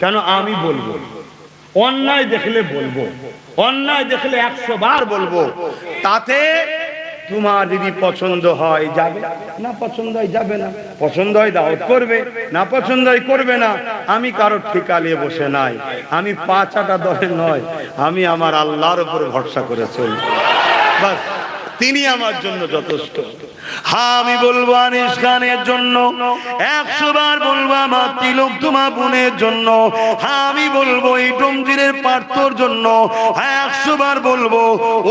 কেন আমি বলব? অন্যায় দেখলে বলব। অন্যায় দেখলে একশো বার বলব। তাতে তোমার যদি পছন্দ হয়, যাবে না। পছন্দ হয় যাবে না। পছন্দ হয় দাওয়াত করবে, না পছন্দ হয় করবে না। আমি কারোর ঠিকা নিয়ে বসে নাই। আমি পাঁচাটা দলে নয়। আমি আমার আল্লাহর উপর ভরসা করে চলি তিনি আমার জন্য যথেষ্ট। হ্যাঁ আমি বলব আনিস খানের জন্য, একশো বার বলব আমার তিলক তোমা বোনের জন্য। হ্যাঁ আমি বলব এই টমজিরের পার্থর জন্য একশো বার বলব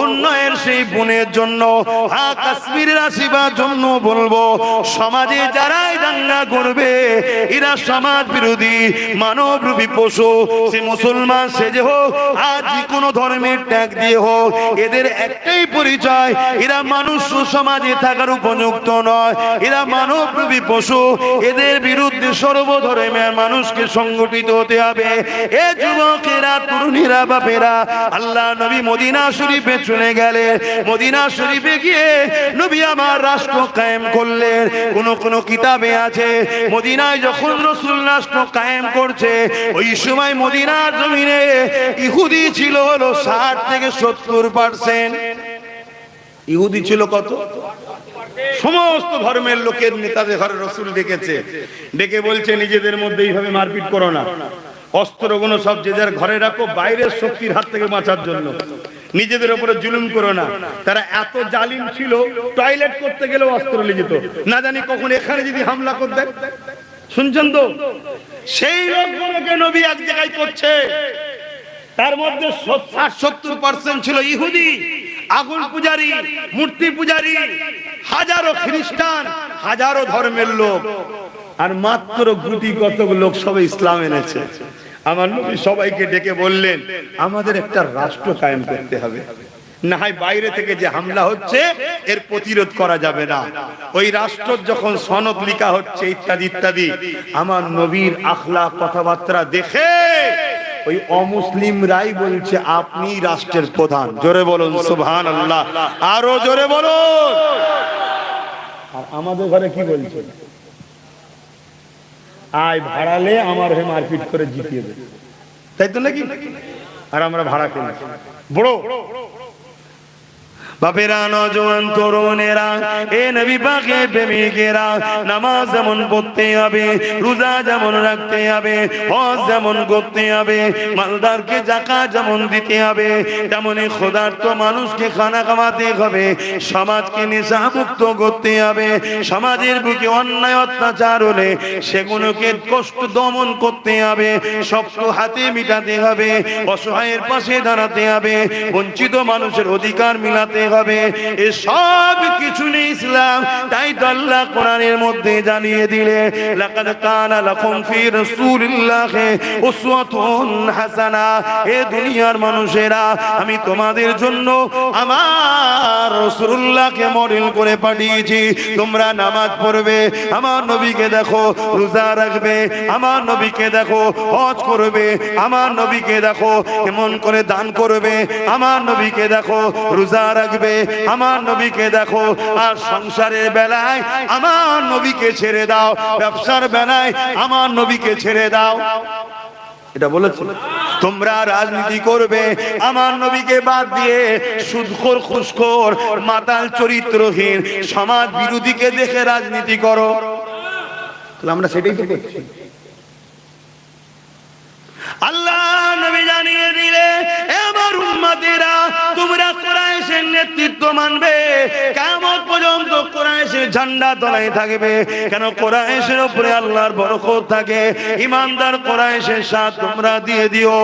উন্নয়ের সেই বোনের জন্য হ্যাঁ কাশ্মীরের আসিবার জন্য বলব, সমাজে যারাই দাঙ্গা করবে, এরা সমাজ বিরোধী, মানব রূপী পশু, সে মুসলমান সেজে হোক, আর যে কোনো ধর্মের ট্যাগ দিয়ে হোক, এদের একটাই পরিচয়, এরা মানুষ সমাজে থাকার উপযুক্ত নয়। এরা মানব রূপী পশু। এদের বিরুদ্ধে সর্বধর্মের মানুষকে সংগঠিত হতে হবে। এ যুবকেরা, তরুণীরা, বাপেরা, আল্লাহ নবী মদিনা শরীফে চলে গেলে মদিনা শরীফে গিয়ে নবী আমার রাষ্ট্র কায়েম করলেন। কোন কোন কিতাবে আছে, মদিনায় যখন রসুল রাষ্ট্র কায়েম করছে, ওই সময় মদিনার জমিনে ইহুদি ছিল হলো ষাট থেকে সত্তর পার্সেন্ট ইহুদি ছিল কত? সমস্ত ধর্মের লোকের নেতাদের ঘরে রসুল ডেকেছে। ডেকে বলছে, নিজেদের মধ্যে এইভাবে মারপিট করো না। অস্ত্র অস্ত্রগুলো সব যে যার ঘরে রাখো, বাইরের শক্তির হাত থেকে বাঁচার জন্য। নিজেদের উপরে জুলুম করো না। তারা এত জালিম ছিল, টয়লেট করতে গেলেও অস্ত্র নিয়ে যেত। না জানি কখন এখানে যদি হামলা করতে। শুনছেন তো? সেই লোকগুলোকে নবী এক জায়গায় করছে। তার মধ্যে ষাট, সত্তর পার্সেন্ট ছিল ইহুদি, আগুন পূজারি, মূর্তি পূজারি হাজারো খ্রিস্টান, হাজারো ধর্মের লোক, আর মাত্র গুটি কতক লোক সবাই ইসলাম এনেছে। আমার নবী সবাইকে ডেকে বললেন, আমাদের একটা রাষ্ট্র কায়েম করতে হবে। না হয় বাইরে থেকে যে হামলা হচ্ছে, এর প্রতিরোধ করা যাবে না। ওই রাষ্ট্র যখন সনদ লিখা হচ্ছে, ইত্যাদি ইত্যাদি, আমার নবীর আখলা কথাবার্তা দেখে ওই অমুসলিমরাই বলছে আপনি রাষ্ট্রের প্রধান। জোরে বলুন সুবহান আল্লাহ আরও জোরে বলুন। আর আমাদের ঘরে কি বলছে? আয় ভাড়ালে আমার হয়ে মারপিট করে জিতিয়ে দেবে তাই তো নাকি? আর আমরা ভাড়া করি বড় বাপেরা নজওয়ান তরুণেরা, এ নবী পাকে প্রেমিকেরা, নামাজ যেমন পড়তে হবে, রোজা যেমন রাখতে হবে, হজ যেমন করতে হবে, মালদারকে জাকা যেমন দিতে হবে, তেমনি ক্ষুধার্ত মানুষকে খানা খাওয়াতে হবে, সমাজকে নেশা মুক্ত করতে হবে, সমাজের বুকে অন্যায় অত্যাচার হলে সেগুলোকে কষ্ট দমন করতে হবে, শক্ত হাতে মিটাতে হবে, অসহায়ের পাশে দাঁড়াতে হবে, বঞ্চিত মানুষের অধিকার মিলাতে হবে। এ সব কিছু নেই ইসলাম। তাই তো আল্লাহ কোরআনের মধ্যে জানিয়ে দিলে, লাকাদ কানা লাকুম ফি রাসূলিল্লাহি উসওয়াতুন হাসানা। এ দুনিয়ার মানুষেরা, আমি তোমাদের জন্য আমার রাসূলুল্লাহকে মডেল করে পাঠিয়েছি। তোমরা নামাজ পড়বে, আমার নবীকে দেখো, রোজা রাখবে, আমার নবীকে দেখো, হজ করবে, আমার নবীকে দেখো এমন করে দান করবে, আমার নবীকে দেখো, রোজা রাখবে, আমার নবীকে দেখো, আর সংসারের বেলায় আমার নবীকে ছেড়ে দাও, ব্যবসার বেলায় আমার নবীকে ছেড়ে দাও। এটা বলেছে? তোমরা রাজনীতি করবে আমার নবীকে বাদ দিয়ে সুদখোর খুশখোর মাতাল চরিত্রহীন সমাজ বিরোধীকে দেখে রাজনীতি করো। তাহলে আমরা সেটাই তো করছি। আল্লাহ নবী জানিয়ে দিলে এবার উম্মতেরা তোমরা কোরআশের নেতৃত্ব মানবে। কেমন কোরআশের ঝান্ডা তলায় থাকবে। কেন কোরআশের উপরে আল্লাহর বরকত থাকে? ইমানদার কোরআশের সাথ তোমরা দিয়ে দিও।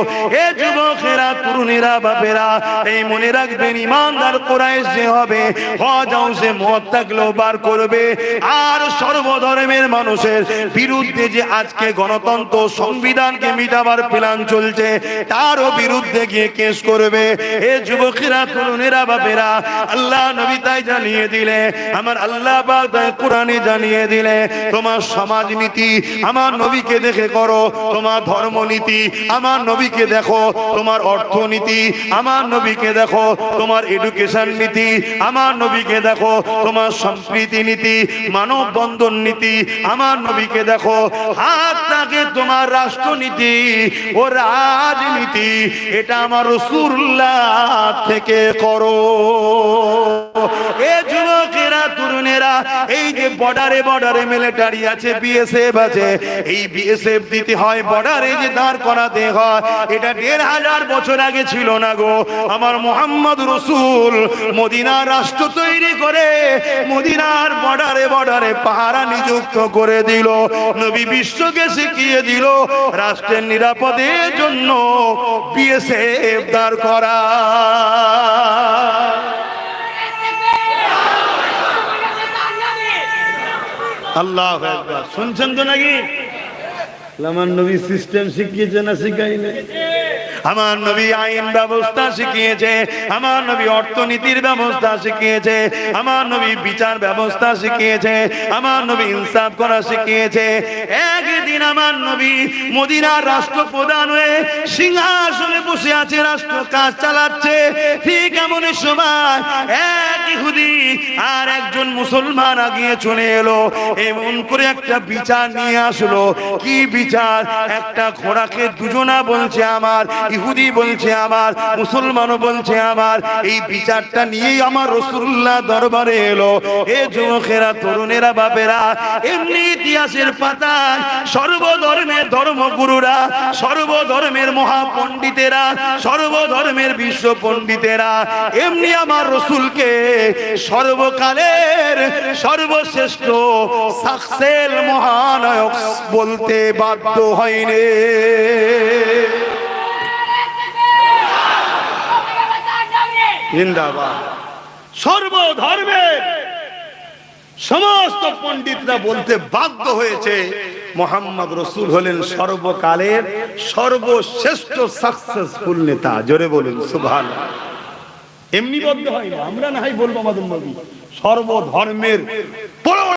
এ যুবকেরা, তরুণীরা, বাপেরা, এই মনে রাখবেন, ইমানদার কোরআশ যে হবে হজাও সে মত থাকলেও বার করবে। আর সর্বধর্মের মানুষের বিরুদ্ধে যে আজকে গণতন্ত্র সংবিধানকে মিটাবার প্ল্যান চলছে, তারও বিরুদ্ধে গিয়ে কেস করবে। এ যুবকেরা, তরুণেরা, বাপেরা, আল্লাহ নবী তাই জানিয়ে দিলে আমার আল্লাহ কোরআনে জানিয়ে দিলে, তোমার সমাজনীতি আমার নবীকে দেখে করো, তোমার ধর্মনীতি আমার নবীকে দেখো, তোমার অর্থনীতি আমার নবীকে দেখো, তোমার এডুকেশন নীতি আমার নবীকে দেখো, তোমার সম্প্রীতি নীতি মানব বন্ধন নীতি আমার নবীকে দেখো, হাত তাকে তোমার রাষ্ট্রনীতি ও রাজনীতি, এটা আমার রসুল্লাহ থেকে করো। এ যুবকেরা তরুণেরা, এই যে বর্ডারে বর্ডারে মিলিটারি আছে বিএসএফ আছে, এই বিএসএফ দিতে হয় বর্ডারে যে দাঁড় করাতে হয়, এটা দেড় হাজার বছর আগে ছিল না গো। আমার মোহাম্মদ রসুল মদিনার রাষ্ট্র তৈরি করে, মদিনার বর্ডারে বর্ডারে পাহারা নিযুক্ত করে দিল, নবী বিশ্বকে শিখিয়ে দিল, রাষ্ট্রের নিরাপদের জন্য বিএসএফ দাঁড় করা। আল্লাহ। শুনছেন তো নাকি আমার নবী সিস্টেম শিখিয়েছে না শিখাইলে আমার নবী আইন ব্যবস্থা শিখিয়েছে, আমার নবী অর্থনীতির ব্যবস্থা শিখিয়েছে, আমার নবী বিচার ব্যবস্থা শিখিয়েছে, আমার নবী ইনসাফ করা শিখিয়েছে। একদিন আমার নবী মদিনার রাষ্ট্রপ্রধান হয়ে সিংহাসনে বসে আছে, রাষ্ট্র কাজ চালাচ্ছে। ঠিক এমন সময় এক ইহুদি আর একজন মুসলমান আগিয়ে চলে এলো, এমন করে একটা বিচার নিয়ে আসলো। কি বিচার? একটা ঘোড়াকে দুজনা বলছে আমার ইহুদি বলছে আমার, মুসলমানও বলছে আমার, এই বিচারটা নিয়েই আমার রসুল্লাহ দরবারে এলো। এ যুবকেরা, তরুণেরা, বাপেরা, এমনি ইতিহাসের পাতায় সর্বধর্মের ধর্মগুরুরা, সর্বধর্মের মহাপণ্ডিতেরা, সর্বধর্মের বিশ্ব পণ্ডিতেরা, এমনি আমার রসুলকে সর্বকালের সর্বশ্রেষ্ঠ সাকসেল মহানায়ক বলতে বাধ্য হয়নি। জিন্দাবাদ সর্বধর্মের সমস্ত পণ্ডিতরা বলতে বাধ্য হয়েছে, মোহাম্মদ রসুল হলেন সর্বকালের সর্বশ্রেষ্ঠ সাকসেসফুল নেতা। জোরে বলুন সুভান এমনি বদ্ধ হয় আমরা না হয় বলব আমাদের সর্বধর্মের